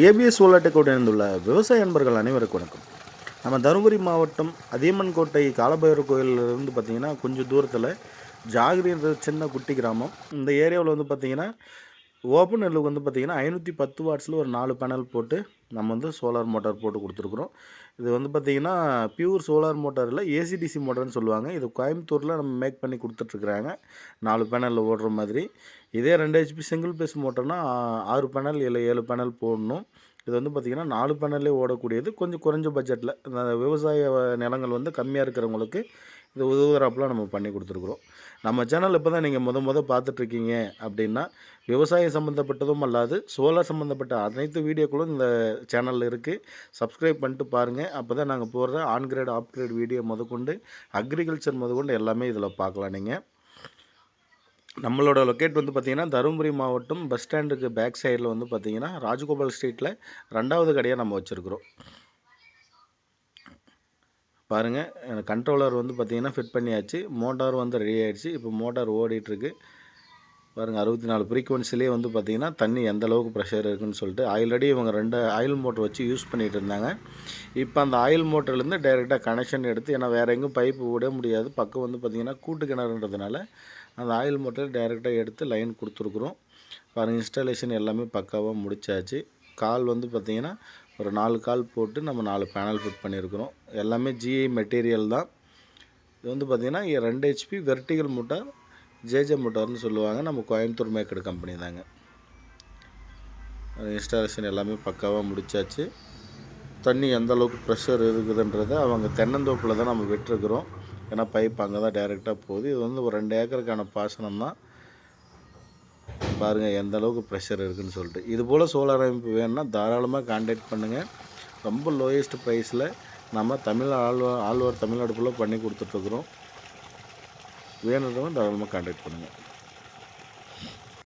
ABS சோலாட்டெக்கோடு இணைந்துள்ள விவசாய அன்பர்கள் அனைவருக்கும் வணக்கம். நம்ம தருமபுரி மாவட்டம் அதியம்மன் கோட்டை காலபைரவர் கோயிலிருந்து பார்த்திங்கன்னா கொஞ்சம் தூரத்தில் ஜாகிரின்ற சின்ன குட்டி கிராமம். இந்த ஏரியாவில் வந்து பார்த்திங்கன்னா ஓப்பன் நெல்லுக்கு வந்து பார்த்தீங்கன்னா ஐநூற்றி பத்து வாட்ஸில் ஒரு நாலு பேனல் போட்டு நம்ம வந்து சோலார் மோட்டார் போட்டு கொடுத்துருக்குறோம். இது வந்து பார்த்தீங்கன்னா பியூர் சோலார் மோட்டாரில் ஏசிடிசி மோட்டார்னு சொல்லுவாங்க. இது கோயம்புத்தூரில் நம்ம மேக் பண்ணி கொடுத்துட்ருக்குறாங்க. நாலு பேனலில் ஓடுற மாதிரி. இதே ரெண்டு ஹெச்பி சிங்கிள் பேஸ் மோட்டர்னால் ஆறு பேனல் இல்லை ஏழு பேனல் போடணும். இது வந்து பார்த்திங்கன்னா நாலு பேனல்லே ஓடக்கூடியது. கொஞ்சம் குறைஞ்ச பட்ஜெட்டில் இந்த விவசாய நிலங்கள் வந்து கம்மியாக இருக்கிறவங்களுக்கு இது உதவுகிறாப்பெலாம் நம்ம பண்ணி கொடுத்துருக்குறோம். நம்ம சேனல் இப்போ தான் நீங்கள் முத முத பார்த்துட்ருக்கீங்க அப்படின்னா விவசாயம் சம்மந்தப்பட்டதும் அல்லாது சோலார் சம்மந்தப்பட்ட அனைத்து வீடியோக்களும் இந்த சேனலில் இருக்குது சப்ஸ்கிரைப் பண்ணிட்டு பாருங்கள் அப்போ தான் நாங்கள் போடுற ஆன்கிரேட் ஆப்கிரேட் ஆப் வீடியோ முதற்கொண்டு அக்ரிகல்ச்சர் முதற்கொண்டு எல்லாமே இதில் பார்க்கலாம் நீங்கள் நம்மளோட லொக்கேட் வந்து பார்த்திங்கன்னா தருமபுரி மாவட்டம் பஸ் ஸ்டாண்டுக்கு பேக் சைடில் வந்து பார்த்திங்கன்னா ராஜகோபால் ஸ்ட்ரீட்டில் ரெண்டாவது கடையாக நம்ம வச்சுருக்குறோம். பாருங்கள் கண்ட்ரோலர் வந்து பார்த்திங்கன்னா ஃபிட் பண்ணியாச்சு. மோட்டார் வந்து ரெடி ஆகிடுச்சு இப்போ மோட்டார் ஓடிட்டுருக்கு. பாருங்கள் அறுபத்தி நாலு ஃப்ரீக்குவன்சிலே வந்து பார்த்திங்கன்னா தண்ணி எந்த அளவுக்கு ப்ரெஷர் இருக்குன்னு சொல்லிட்டு ஆல்ரெடி இவங்க ரெண்டு ஆயில் மோட்டர் வச்சு யூஸ் பண்ணிகிட்டு இருந்தாங்க. இப்போ அந்த ஆயில் மோட்டர்லேருந்து டைரெக்டாக கனெக்ஷன் எடுத்து ஏன்னா வேறு எங்கேயும் பைப்பு விட முடியாது. பக்கம் வந்து பார்த்திங்கன்னா கூட்டு கிணறுன்றதுனால அந்த ஆயில் மோட்டர் டைரெக்டாக எடுத்து லைன் கொடுத்துருக்குறோம். பாருங்கள் இன்ஸ்டாலேஷன் எல்லாமே பக்காவாக முடிச்சாச்சு. கால் வந்து பார்த்திங்கன்னா ஒரு நாலு கால் போட்டு நம்ம நாலு பேனல் ஃபிட் பண்ணியிருக்கிறோம். எல்லாமே ஜிஐ மெட்டீரியல் தான். இது வந்து பார்த்திங்கன்னா ரெண்டு HP vertical motor J J மோட்டார்னு சொல்லுவாங்க. நம்ம கோயம்புத்தூர் மேக்கடு கம்பெனி தாங்க. இன்ஸ்டாலேஷன் எல்லாமே பக்காவாக முடிச்சாச்சு. தண்ணி எந்த அளவுக்கு ப்ரெஷர் இருக்குதுன்றதை அவங்க தென்னந்தோப்பில் தான் நம்ம விட்டுருக்குறோம். ஏன்னா பைப் அங்கே தான் டைரெக்டாக போகுது. இது வந்து ஒரு ரெண்டு ஏக்கருக்கான பாசனம் தான். பாருங்கள் எந்த அளவுக்கு ப்ரெஷர் இருக்குதுன்னு சொல்லிட்டு. இது போல் சோலார் அமைப்பு வேணும்னா தாராளமாக காண்டாக்ட் பண்ணுங்கள் ரொம்ப லோயஸ்ட் ப்ரைஸில் நம்ம தமிழ் ஆழ்வா ஆழ்வார் தமிழ்நாடு ஃபுல்லாக பண்ணி கொடுத்துட்ருக்குறோம் வேணுன்றவங்க தாராளமாக காண்டாக்ட் பண்ணுங்கள்